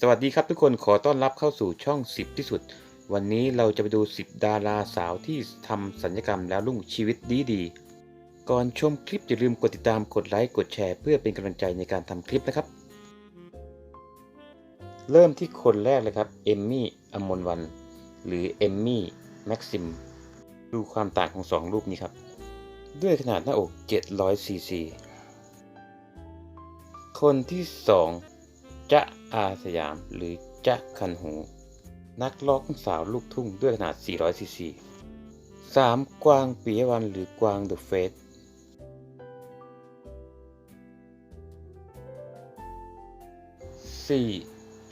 สวัสดีครับทุกคนขอต้อนรับเข้าสู่ช่อง 10 ที่สุด วันนี้เราจะไปดู 10 ดาราสาวที่ทำสัญญกรรมแล้วรุ่งชีวิตดีดีๆก่อนชมคลิปอย่าลืมกดติดตามกดไลค์กดแชร์ เพื่อเป็นกำลังใจในการทำคลิปนะครับ เริ่มที่คนแรกเลยครับเอมมี่อมนวัน หรือเอมมี่แม็กซิมดูความต่างของสองรูปนี้ครับ ด้วยขนาดหน้าอก700ซีซีคนที่สองจะ อาสยาม หรือแจ๊ะคันหู นักร้องสาวลูกทุ่งด้วยขนาด 400 ซีซีสามกวางปิยวันหรือกวางเดอะเฟสสี่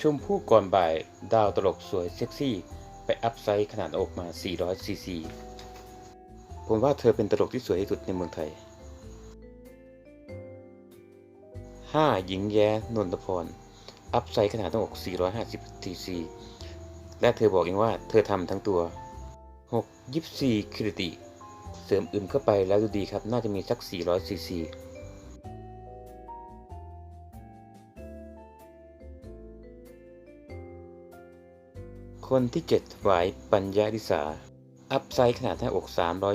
ชมพู่ก่อนบ่าย ดาวตลกสวยเซ็กซี่ ไปอัพไซส์ขนาดอกมา 400 ซีซี ผมว่าเธอเป็นตลกที่สวยที่สุดในเมืองไทย 5. หญิงแย้นนทพร อัพไซส์ขนาดหน้าอก 450ซีซีและเธอบอกเองว่าเธอทำทั้งตัว 6. ยิปซีคิริติเสริมอึมเข้าไปแล้วดูดีครับ น่าจะมีสัก 400ซีซีคนที่ 7 หวายปัญญาดิสา อัพไซส์ขนาดหน้าอก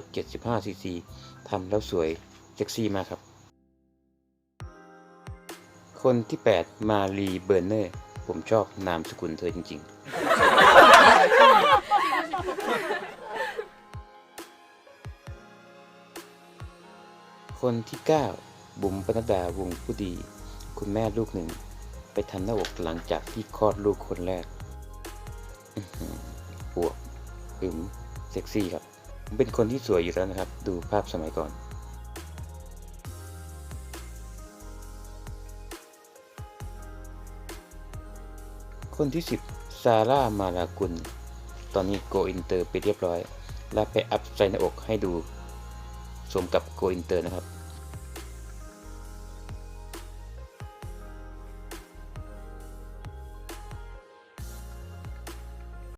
375ซีซีทำแล้วสวย เซ็กซี่มากครับ คนที่ 8 มารีเบอร์เนอร์ ผมชอบนามสกุลเธอจริง ๆ คนที่ 9 บุ๋มปนัดดาวงผู้ดี คุณแม่ลูกหนึ่ง ไปทำหน้าอกหลังจากที่คลอดลูกคนแรกอื้อหืออวบอึมเซ็กซี่ครับ เป็นคนที่สวยอยู่แล้วนะครับ ดูภาพสมัยก่อน คนที่ 10 ซาร่า มาลากุล ตอนนี้โกอินเตอร์ไปเรียบร้อย และไปอัพไซน์หน้าอกให้ดู สมกับโกอินเตอร์นะครับ